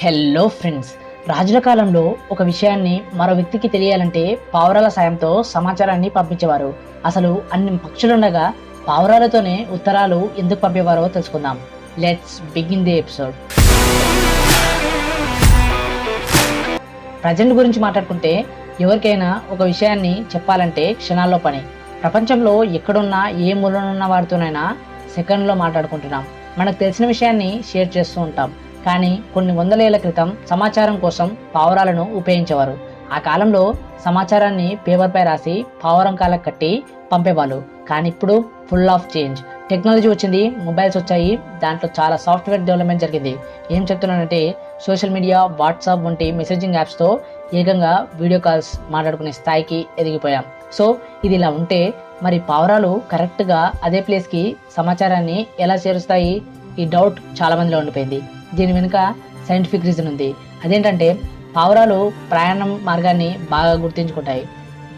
Hello friends రాజుల కాలంలో ఒక విషయాన్ని మరో వ్యక్తికి తెలియాలంటే పావురాల సాయంతో సమాచారాన్ని పంపించేవారు. అసలు అన్ని పక్షులుండగా పావురాలతోనే ఉత్తరాలు ఎందుకు పంపేవారో తెలుసుకుందాం. Let's begin the episode present గురించి మాట్లాడుకుంటే ఎవరికైనా ఒక విషయాన్ని చెప్పాలంటే క్షణాల్లో పని. ప్రపంచంలో ఎక్కడున్నా ఏ మూలనున్న వారితోనైనా సెకండ్లో మాట్లాడుకుంటున్నాం. మనకు తెలిసిన విషయాన్ని షేర్ చేస్తూ ఉంటాం. కానీ కొన్ని వందలేళ్ళ క్రితం సమాచారం కోసం పావురాలను ఉపయోగించేవారు. ఆ కాలంలో సమాచారాన్ని పేపర్పై రాసి పావురం కాలకు కట్టి పంపేవాళ్ళు. కానీ ఇప్పుడు ఫుల్ ఆఫ్ చేంజ్ టెక్నాలజీ వచ్చింది మొబైల్స్ వచ్చాయి దాంట్లో చాలా సాఫ్ట్వేర్ డెవలప్మెంట్ జరిగింది. ఏం చెప్తున్నానంటే సోషల్ మీడియా వాట్సాప్ వంటి మెసేజింగ్ యాప్స్తో ఏకంగా వీడియో కాల్స్ మాట్లాడుకునే స్థాయికి ఎదిగిపోయాం. సో ఇది ఇలా ఉంటే మరి పావురాలు కరెక్ట్గా అదే ప్లేస్కి సమాచారాన్ని ఎలా చేరుస్తాయి? ఈ డౌట్ చాలా మందిలో ఉండిపోయింది. దీని వెనుక సైంటిఫిక్ రీజన్ ఉంది. అదేంటంటే పావురాలు ప్రయాణం మార్గాన్ని బాగా గుర్తించుకుంటాయి.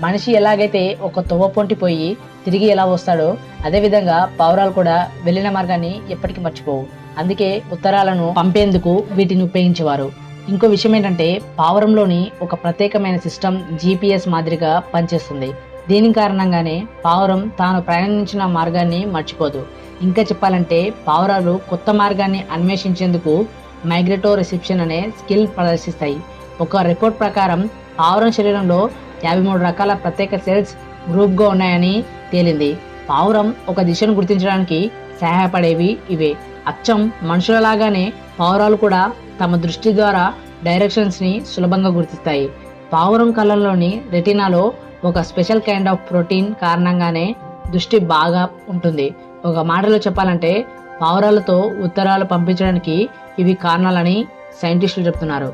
మనిషి ఎలాగైతే ఒక తువ్వ పొంటిపోయి తిరిగి ఎలా వస్తాడో అదేవిధంగా పావురాలు కూడా వెళ్ళిన మార్గాన్ని ఎప్పటికీ మర్చిపోవు. అందుకే ఉత్తరాలను పంపేందుకు వీటిని ఉపయోగించేవారు. ఇంకో విషయం ఏంటంటే పావురంలోని ఒక ప్రత్యేకమైన సిస్టమ్ జీపీఎస్ మాదిరిగా పనిచేస్తుంది. దీని కారణంగానే పావురం తాను ప్రయాణించిన మార్గాన్ని మర్చిపోదు. ఇంకా చెప్పాలంటే పావురాలు కొత్త మార్గాన్ని అన్వేషించేందుకు మైగ్రేటో రిసెప్షన్ అనే స్కిల్ ప్రదర్శిస్తాయి. ఒక రిపోర్ట్ ప్రకారం పావురం శరీరంలో యాభై మూడు రకాల ప్రత్యేక సెల్స్ గ్రూప్గా ఉన్నాయని తేలింది. పావురం ఒక దిశను గుర్తించడానికి సహాయపడేవి ఇవే. అచ్చం మనుషులలాగానే పావురాలు కూడా తమ దృష్టి ద్వారా డైరెక్షన్స్ని సులభంగా గుర్తిస్తాయి. పావురం కళ్ళల్లోని రెటినాలో ఒక స్పెషల్ కైండ్ ఆఫ్ ప్రోటీన్ కారణంగానే దృష్టి బాగా ఉంటుంది. ఒక మాటలో చెప్పాలంటే పావురాలతో ఉత్తరాలు పంపించడానికి ఇవి కారణాలని సైంటిస్టులు చెప్తున్నారు.